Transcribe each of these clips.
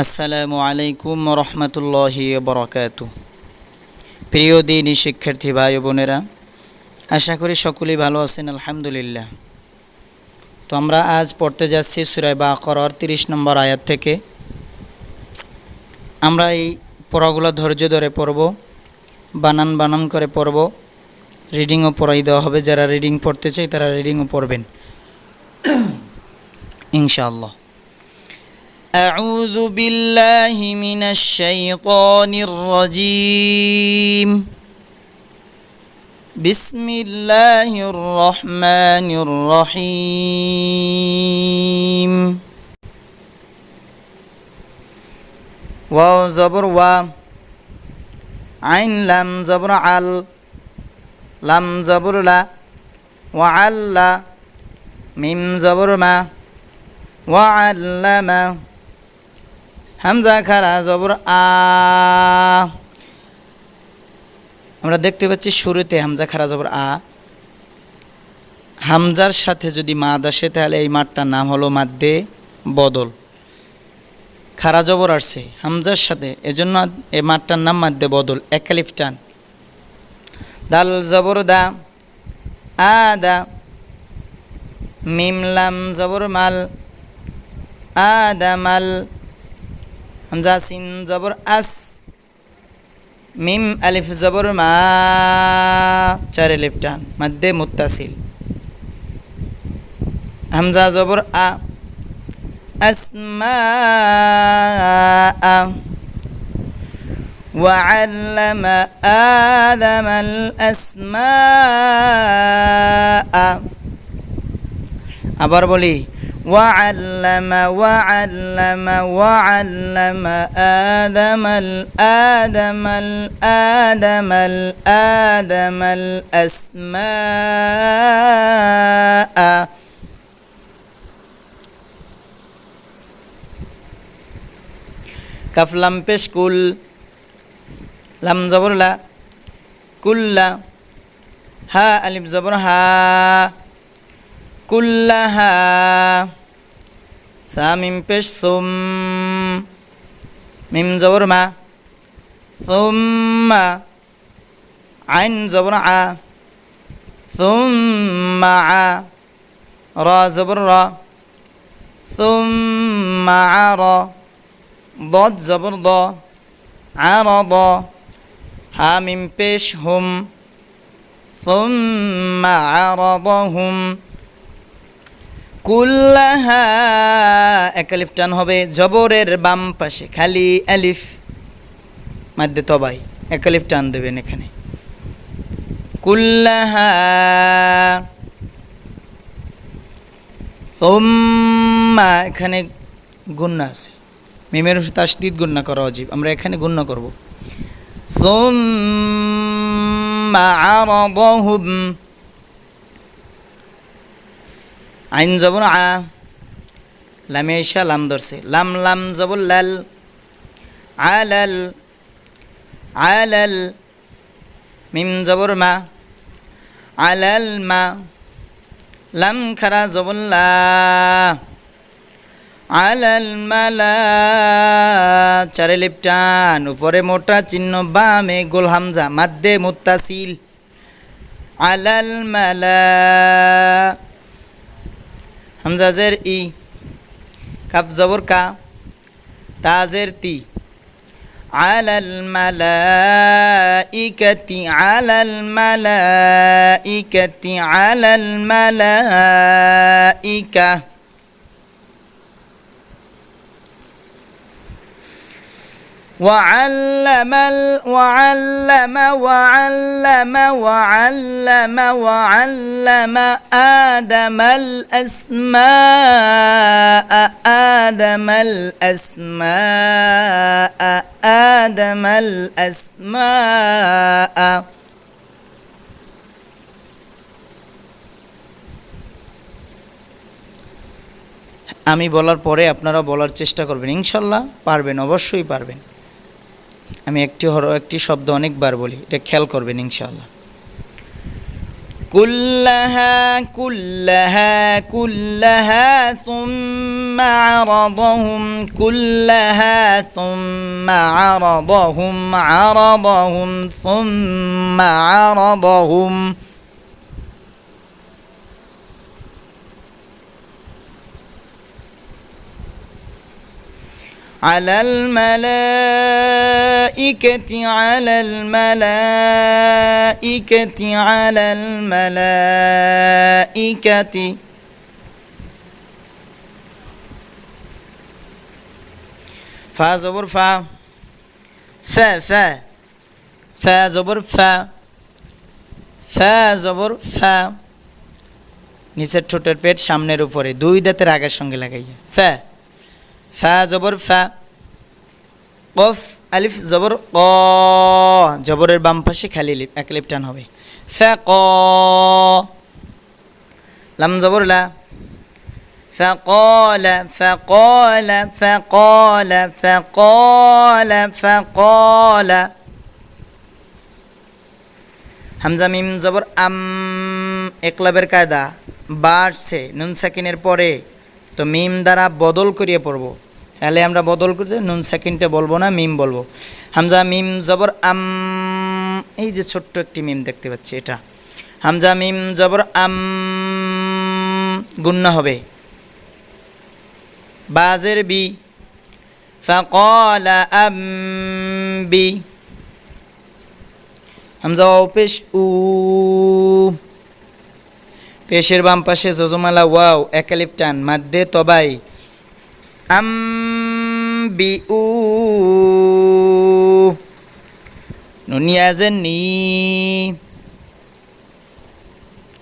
আসসালামু আলাইকুম রহমতুল্লাহি বরকাত। প্রিয় দিনী শিক্ষার্থী ভাই বোনেরা, আশা করি সকলেই ভালো আছেন, আলহামদুলিল্লাহ। তো আমরা আজ পড়তে যাচ্ছি সুরাই বা করর তিরিশ নম্বর আয়াত থেকে। আমরা এই পড়াগুলো ধৈর্য ধরে পড়ব, বানান বানান করে পড়ব। রিডিংও পড়াই দেওয়া হবে, যারা রিডিং পড়তে চাই তারা রিডিংও পড়বেন। ইনশাআল্লাহ। أعوذ بالله من الشيطان الرجيم. بسم الله الرحمن الرحيم. واو زبر و عين لم زبر عل. لم زبر لا. وعل ميم زبر ما. وعلم হামজা খারা জবর আ। আমরা দেখতে পাচ্ছি শুরুতে হামজা খারা জবর আ। হামজার সাথে যদি মাদ আসে, তাহলে এই মাঠটার নাম হলো মাদ্দে বদল। খারা জবর আসছে হামজার সাথে, এজন্য এই মাঠটার নাম মাদ্দে বদল একালিফটান দাল জবর দা, আ দা। মিমলাম জবর মাল আদামাল হামজা সিন জবর আস মিম আলিফ জবর মা চার আলিফ টান মধ্যে মুত্তাসিল হামজা জবর আ আসমা وعلم آدم الأسماء আবার বলি وعلم وعلم وعلم آدم الآدم الآدم الآدم الأسماء. كف لم كل لم زبر لا كل ها ألف زبر ها كلها কুল্লাহা সামিম পেশ সুম মিম জবর মা সুম্মা আইন জবর আ সুম্মা আ র জবর র সুম্মা আ র ضاد জবর দ عرض হামিম পেশ হুম ثم عرضهم কুল্লাহা, একালিফ টান হবে জবরের বাম পাশে, খালি আলিফ মাধ্যে তবাই, একালিফ টান দেবেন এখানে। কুল্লাহা, সোম্মা, এখানে গুন্না আছে। মিমের তাসদিদ গুন্না করা অজীব আমরা এখানে গুন্না করব। সোম্মা আরদহুম আইন জবর আ। লামে ঈশা লাম ধরছে। লাম লাম জবর লাল। আলাল আলাল মিম জবর মা। আলাল মা। লাম খারা জবর লা। আলাল মালা চারে লিপটান উপরে মোটা চিহ্ন বামে গোল হামজা। মাদ্দে মুত্তাসিল। আলাল মালা حمزہ زیر إي. کف زبر کا تا زیر تی على الملائكة على الملائكة على الملائكة. وعلم وعلم وعلم وعلم آدم الأسماء آدم الأسماء آدم الأسماء আমি বলার পরে আপনারা বলার চেষ্টা করবেন ইনশাল্লাহ পারবেন অবশ্যই পারবেন আমি একটি হর, একটি শব্দ অনেকবার বলি, এটা খেয়াল করবেন ইনশাআল্লাহ। কুল্লাহা কুল্লাহা কুল্লাহা, সুম্মা আরাদাহুম, কুল্লাহা, সুম্মা আরাদাহুম আরাদাহুম, সুম্মা আরাদাহুম। على الملائكة على الملائكة على الملائكة ফা জবর ফা ফা ফা ফা জবর ফা ফা জবর ফা নিচের ঠোঁটের পেট সামনের উপরে দুই দাঁতের আগের সঙ্গে লাগাইয়া ফা ফা জবর ফা কফ আলিফ জবর ক জবরের বাম পাশে খালি লিপ এক লিপ টান হবে ফা ক লাম জবর লা فقال فقال فقال فقال فقال হামজা মিম জবর আম একলাবের কায়দা বাড়ছে নুন সাকিনের পরে তো মিম দ্বারা বদল করিয়ে পড়ব। তাহলে আমরা বদল করতে নুন সেকেন্ডে বলব না, মিম বলব। হামজা, মিম জবর, আম, এই যে ছোট্ট একটি মিম দেখতে পাচ্ছি এটা। হামজা, মিম জবর, আম গুণ্য হবে। বাজের বি। ফাকলা বি। হামজা অপেশ উ। পেশের বাম পাশে জজমালা ওয়াও একালিপ টান মাদ্দে তবাই আম বি উ নুনিয়াজেন নি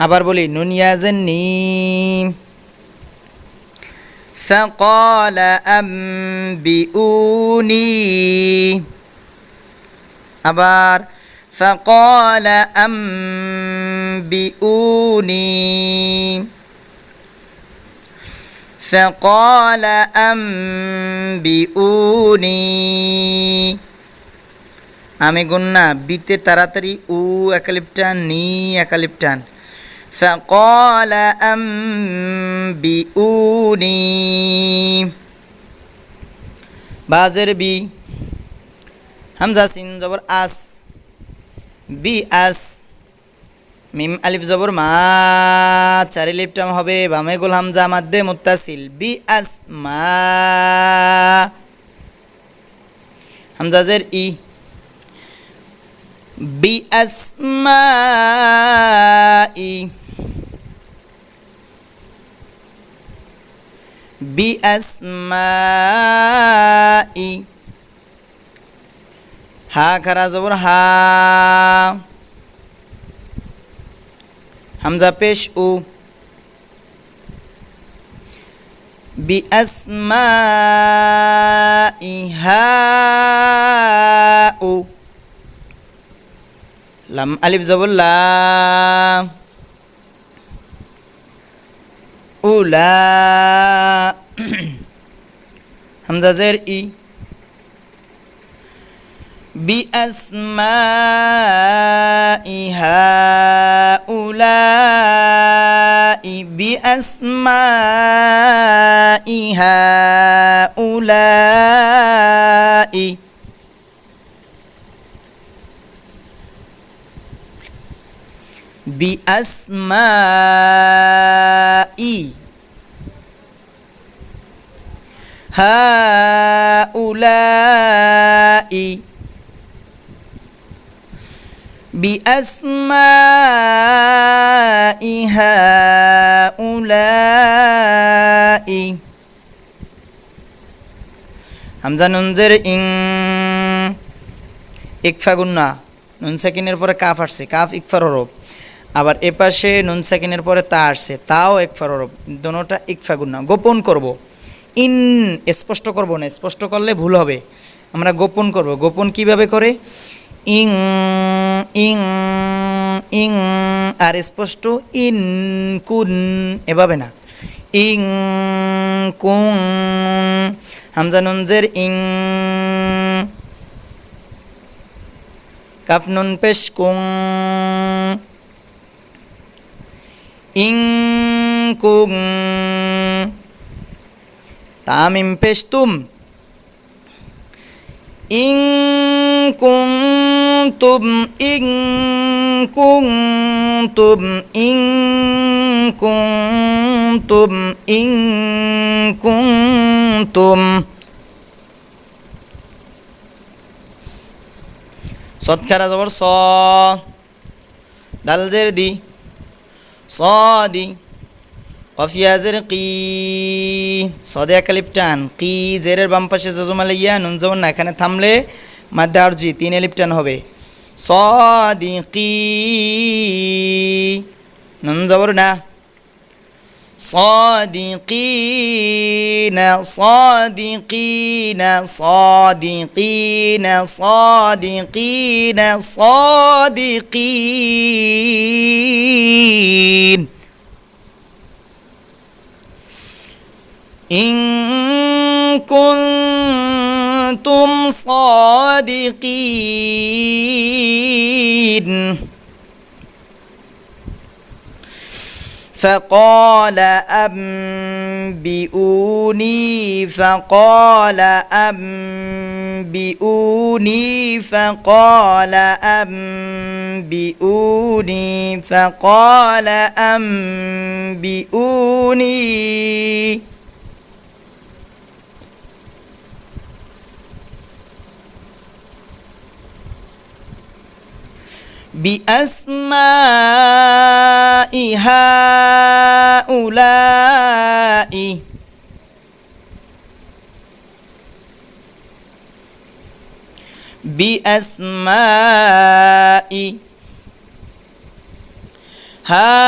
আবার বলি নুনিয়াজেন নি فقال أنبئوني আবার فقال أنبئوني فقال أنبئوني আমি গুন্না বিতে তাড়াতাড়ি উ একালিপটান নি একালিপটান فقال أنبئوني বাজের বি হামজা সিন জবর আস বি আস। মিম আলিফ জবর মা। চারি লিপটাম হবে বামে গোল হামজা মাদ্দে মুত্তাসিল। বি মা। হামজাজের ই। বি মা ই। বিআসমাই হা খারা জবর হা হামজা পেশ উ বিআসমাই হা উ লাম আলিফ জবর লা উলা হামজা জের ই بأسماء هؤلاء بأسماء هؤلاء. بأسماء هؤلاء. بأسماء هؤلاء হামজা নুনজের ইং ইকফা গুন্না নুন সাকিনের পরে কাফ আসছে কাফ ইকফার হরফ আবার এ পাশে নুন সাকিনের পরে তা আসছে তাও একফার হরফ দোনোটা ইকফা গুন্না গোপন করব ইন স্পষ্ট করব না স্পষ্ট করলে ভুল হবে আমরা গোপন করব গোপন কিভাবে করে ইং ইং ইং, আর স্পষ্ট ইন, কুন, এভাবে না। ইং, কুং, হামজা নুনজের ইং, কাফ নুন পেশ কুং, ইং, কুং, তামিম পেশ তুম। ইং কুং তুম ইং কুং তুম ইং কুং তুম ইং কুং তুম। সৎখারা যাবর স। ডালজের দি। স দি। কফিয়া জের কি সদে একালিপ টান কি জেরের বাম পাশে জজমালে ইয়া নুন জবর না এখানে থামলে মাধ্যে আর জি তিন এলিপ টান হবে সদি কি নুন জবর না صادقين صادقين صادقين صادقين صادقين إن كنتم صادقين. فقال أنبئوني فقال أنبئوني فقال أنبئوني فقال أنبئوني. بأسماء هؤلاء. بأسماء هؤلاء.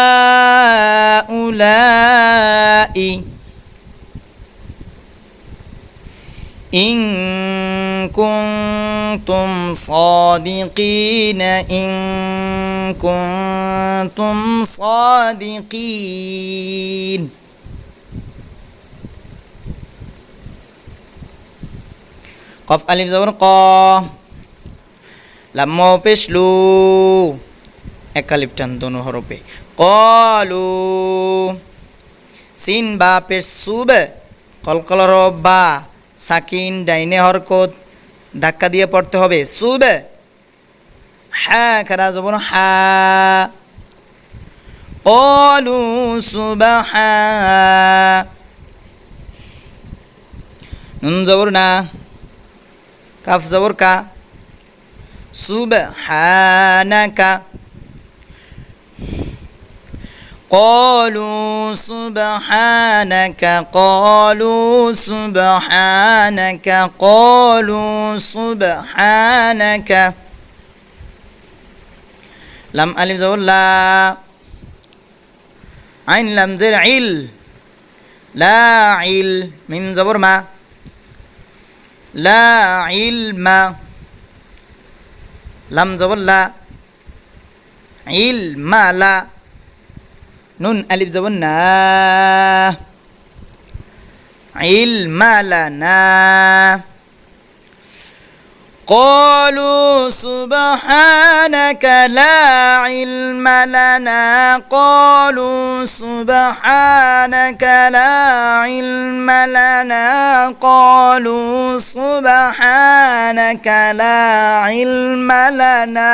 إن كنتم صادقين إن كنتم صادقين قف ألف زبر قا لما بشلو একালিপ টান দোনো হরপে কলু সিন বা পেশ সুবে কলকলর বা সাকিন ডাইনে হরকত ধাক্কা দিয়ে পড়তে হবে। সুবে হ্যাঁ খারা জবর হা কলু সুবাহা নুন জবর না। কাফ জবর কা। সুবহানাকা قالوا سبحانك قالوا سبحانك قالوا سبحانك. لم ألف زور لا. عين لم زر عل. لا عل من زبر ما. لا علم لم زبر لا. علم لا. نون ألف زونا علم لنا قالوا سبحانك لا علم لنا. قالوا سبحانك لا علم لنا. قالوا سبحانك لا علم لنا.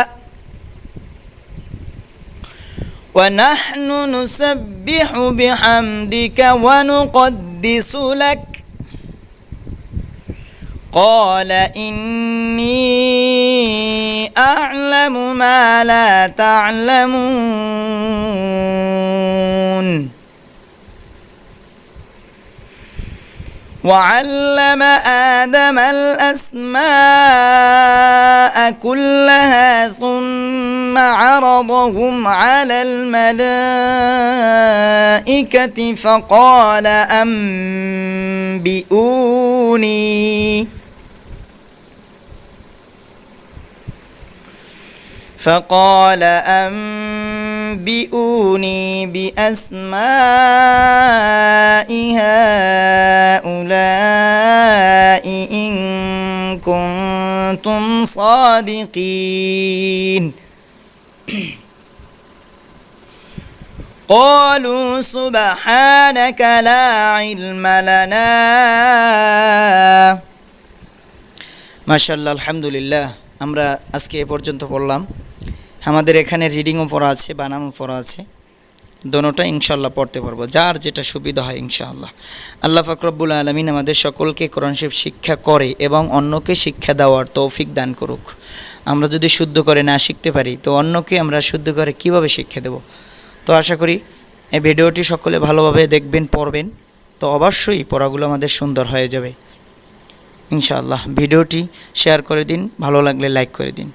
ونحن نسبح بحمدك ونقدس لك. قال إني أعلم ما لا تعلمون. وعلم آدم الأسماء كلها ثم عرضهم على الملائكة فقال أنبئوني. فقال أنبئوني بأسماء هؤلاء إن كنتم صادقين. قالوا سبحانك لا علم لنا মাশাল্লাহ আলহামদুলিল্লাহ আমরা আজকে এ পর্যন্ত পড়লাম আমাদের এখানে রিডিংও পড়া আছে বানামও পড়া আছে দোনোটা ইনশাল্লাহ পড়তে পারব। যার যেটা সুবিধা হয় ইনশাআল্লাহ। আল্লাহ ফাকরবুল আলমিন আমাদের সকলকে কোরআন শিক্ষা করে এবং অন্যকে শিক্ষা দেওয়ার তৌফিক দান করুক। আমরা যদি শুদ্ধ করে না শিখতে পারি, তো অন্যকে আমরা শুদ্ধ করে কীভাবে শিক্ষা দেব? তো আশা করি এই ভিডিওটি সকলে ভালোভাবে দেখবেন, পড়বেন। তো অবশ্যই পড়াগুলো আমাদের সুন্দর হয়ে যাবে। ইনশাআল্লাহ ভিডিওটি শেয়ার করে দিন, ভালো লাগলে লাইক করে দিন।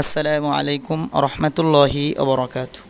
আসসালামু আলাইকুম রহমতুল্লাহি ওবরাকাতু